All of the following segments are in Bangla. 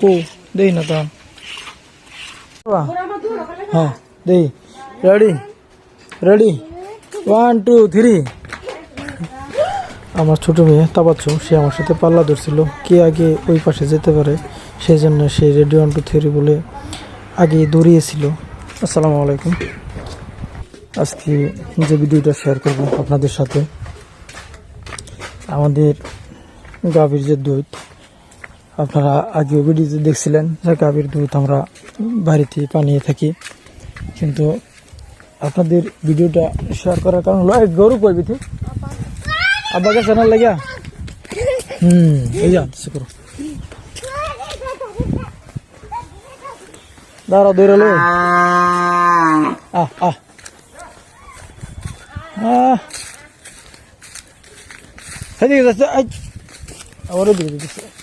কো, দেই না তো হ্যাঁ দেই। Ready ready one two three আমার ছোট মেয়ে তাবাচ্ছু সে আমার সাথে পাল্লা ধরছিল। কে আগে ওই পাশে যেতে পারে সেই জন্য সে রেডি ওয়ান টু থ্রি বলে আগে দৌড়িয়েছিল আসসালামু আলাইকুম। আজকে যে ভিডিওটা শেয়ার করব আপনাদের সাথে, আমাদের গাভীর যে দুধ আপনারা আগেও ভিডিওতে দেখছিলেন যে গাভীর দুধ আমরা বাড়িতে পানিয়ে থাকি কিন্তু আপনাদের ভিডিওটা শেয়ার করার কারণ হলো গরু কই বিথি আব্বাকে চ্যানেল লাগিয়া হুম এই যা সে করো দাঁড়াও দৌড়ালো আহ আহ আহ সেদিকে যাচ্ছে আবার ওদিকে দিতেছে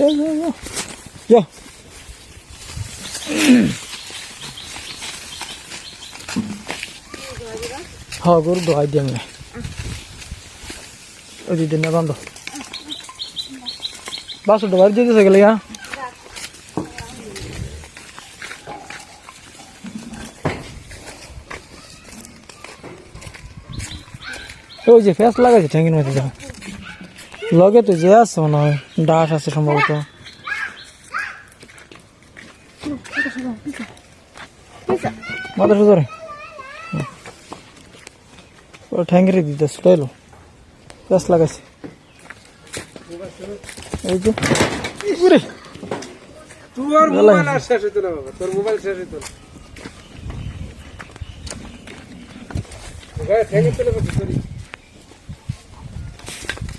যাও যাও যাও যাও হ্যাঁ গরু দোয়াই দিয়ে আমি ওই দিদি না বান্ধব বাসুটা বাড়ি যেতেছে গেলে হ্যাঁ ওই যে ফ্যাস লাগাইছে ঠ্যাঙ্গির মধ্যে দেখো লগে তো যে আছে মনে হয় ডাস আছে সম্ভবত। মাথা সুতরে ওরা ঠ্যাঙ্গিরে দিতেছে তাইলো ফ্যাস লাগাইছে। এই যে তোর মোবাইল আর শেষ হইতো না বাবা তোর মোবাইল শেষ হইতো না। গায়ে ঠেকে চলে গেছে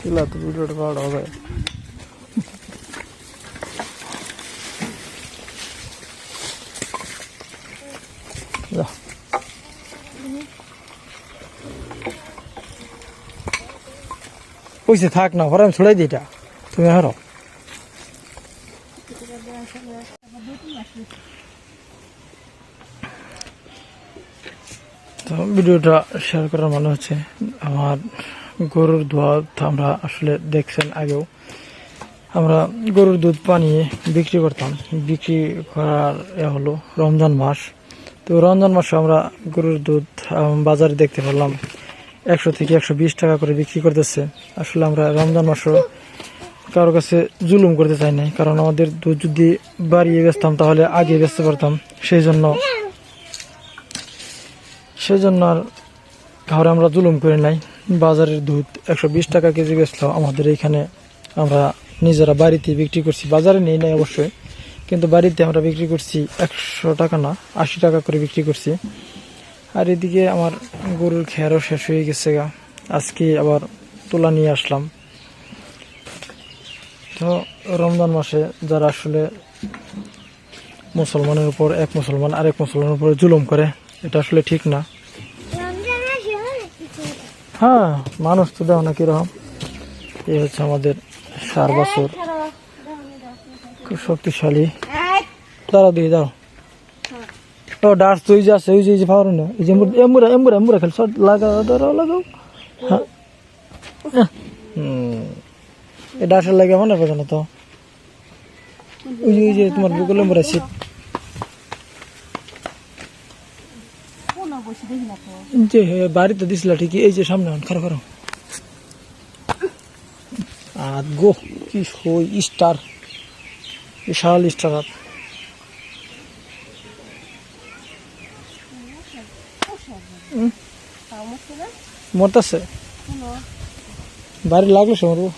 ഇല്ലാത്ത വീട്ടിലോട്ട് হবে পয়সা থাক না পরে আমি ছোড়াই দিই এটা তুমি হারো তো ভিডিওটা শেয়ার করার মানে হচ্ছে আমার গরুর দুধ আমরা আসলে দেখছেন আগেও। আমরা গরুর দুধ পানিয়ে বিক্রি করতাম। বিক্রি করার এ হলো রমজান মাস। তো রমজান মাসে আমরা গরুর দুধ বাজারে দেখতে পারলাম। একশো থেকে একশো বিশ টাকা করে বিক্রি করতেছে। আসলে আমরা রমজান মাসও কারোর কাছে জুলুম করতে চাই নাই। কারণ আমাদের দুধ যদি বাড়িয়ে বেচতাম, তাহলে আগে বেচতে পারতাম। সেই জন্য সেই জন্য আর ঘরে আমরা জুলুম করে নাই। বাজারের দুধ একশো বিশ টাকা কেজি বেচলো। আমাদের এইখানে আমরা নিজেরা বাড়িতে বিক্রি করছি। বাজারে নেই নাই অবশ্যই, কিন্তু বাড়িতে আমরা বিক্রি করছি একশো টাকা না, আশি টাকা করে বিক্রি করছি। আর এদিকে আমার গরুর খেয়ারও শেষ হয়ে গেছে গা। আজকে আবার তোলা নিয়ে আসলাম। তো রমজান মাসে যারা আসলে মুসলমানের উপর এক মুসলমান আরেক মুসলমানের উপর জুলুম করে, এটা আসলে ঠিক না। হ্যাঁ মানুষ তো দেখো না কীরকম এই হচ্ছে আমাদের সার বছর। খুব শক্তিশালী। দাঁড়াও দিয়ে দাও। ও, ডাস তুই যা ওই যে, এই না, এই যে এমুরা এমুরা এমুরা খেল সব লাগাও দাঁড়াও লাগাও। হ্যাঁ। হুম। এই ডাসের লাগে মনে পাবে না তো? ওই যে তোমার বিকল এমুরা শীত যে বাড়িতে দিছিল ঠিকই এই যে সামনে আন, খারো খারো আর গো কি হই স্টার। বিশাল স্টার আর। মরতেছে? বাড়ি লাগল সে মরবো?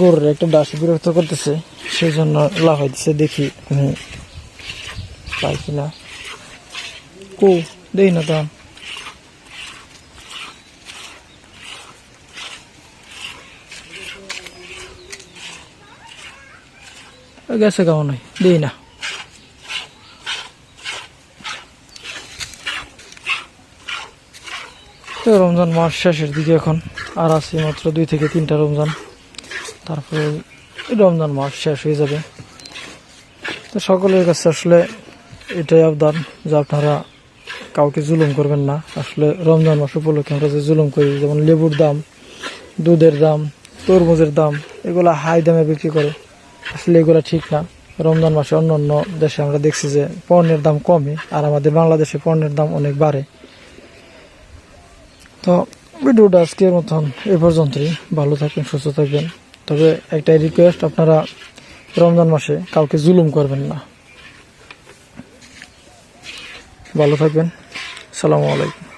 গরুর একটা ডাস বিরক্ত করতেছে সেই জন্য লাফাইতেছে, দেখি আমি পাই কিনা। কো দেখি না তো। গেছে কেমন নয় দিই না। তো রমজান মাস শেষের দিকে এখন, আর আছে মাত্র দুই থেকে তিনটা রমজান। তারপরে রমজান মাস শেষ হয়ে যাবে। তো সকলের কাছে আসলে এটাই আবদান যে আপনারা কাউকে জুলুম করবেন না। আসলে রমজান মাস উপলক্ষে আমরা যে জুলুম করি, যেমন লেবুর দাম, দুধের দাম, তরমুজের দাম, এগুলা হাই দামে বিক্রি করে। আসলে এগুলা ঠিক না। রমজান মাসে অন্য অন্য দেশে আমরা দেখছি যে পণ্যের দাম কমে আর আমাদের বাংলাদেশে পণ্যের দাম অনেক বাড়ে। তো ভিডিওটা আজকের মতন এ পর্যন্তই। ভালো থাকবেন, সুস্থ থাকবেন। তবে একটাই রিকোয়েস্ট আপনারা রমজান মাসে কাউকে জুলুম করবেন না। ভালো থাকবেন। সালামু আলাইকুম।